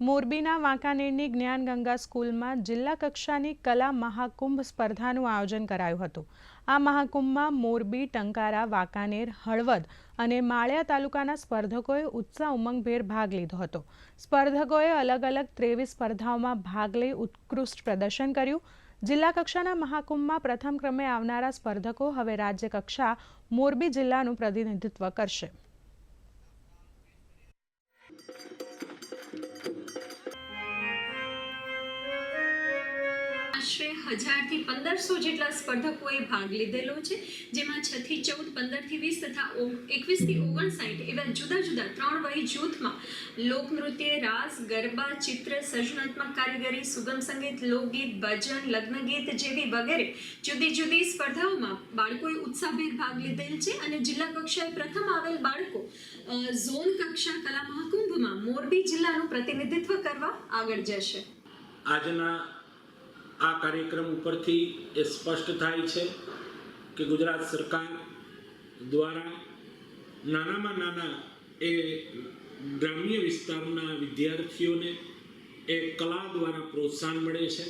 મોરબીના વાંકાનેરની જ્ઞાનગંગા સ્કૂલમાં જિલ્લા કક્ષાની કલા મહાકુંભ સ્પર્ધાનું આયોજન કરાયું હતું. આ મહાકુંભમાં મોરબી, ટંકારા, વાંકાનેર, હળવદ અને માળિયા તાલુકાના સ્પર્ધકોએ ઉત્સાહ ઉમંગભેર ભાગ લીધો હતો. સ્પર્ધકોએ અલગ અલગ ત્રેવીસ સ્પર્ધાઓમાં ભાગ લઈ ઉત્કૃષ્ટ પ્રદર્શન કર્યું. જિલ્લા કક્ષાના મહાકુંભમાં પ્રથમ ક્રમે આવનારા સ્પર્ધકો હવે રાજ્ય કક્ષા મોરબી જિલ્લાનું પ્રતિનિધિત્વ કરશે. આશરે હજારથી પંદરસો જેટલા સ્પર્ધકોએ ભાગ લીધેલો છે, જેમાં છ થી ચૌદ પંદરથી વીસ તથા એકવીસથી ઓગણસાઠ એવા જુદા જુદા ત્રણ વય જૂથમાં લોકનૃત્ય રાસ, ગરબા, ચિત્ર, સર્જનાત્મક કારીગરી, સુગમ સંગીત, લોકગીત, ભજન, લગ્નગીત જેવી વગેરે જુદી જુદી સ્પર્ધાઓમાં બાળકોએ ઉત્સાહભેર ભાગ લીધેલ છે અને જિલ્લા કક્ષાએ પ્રથમ આવેલ બાળકો ઝોન કક્ષા કલા મહાકુંભમાં મોરબી જિલ્લાનું પ્રતિનિધિત્વ કરવા આગળ જશે. આજના આ કાર્યક્રમ ઉપરથી એ સ્પષ્ટ થાય છે કે ગુજરાત સરકાર દ્વારા નાનામાં નાના એ ગ્રામ્ય વિસ્તારના વિદ્યાર્થીઓને એ કલા દ્વારા પ્રોત્સાહન મળે છે.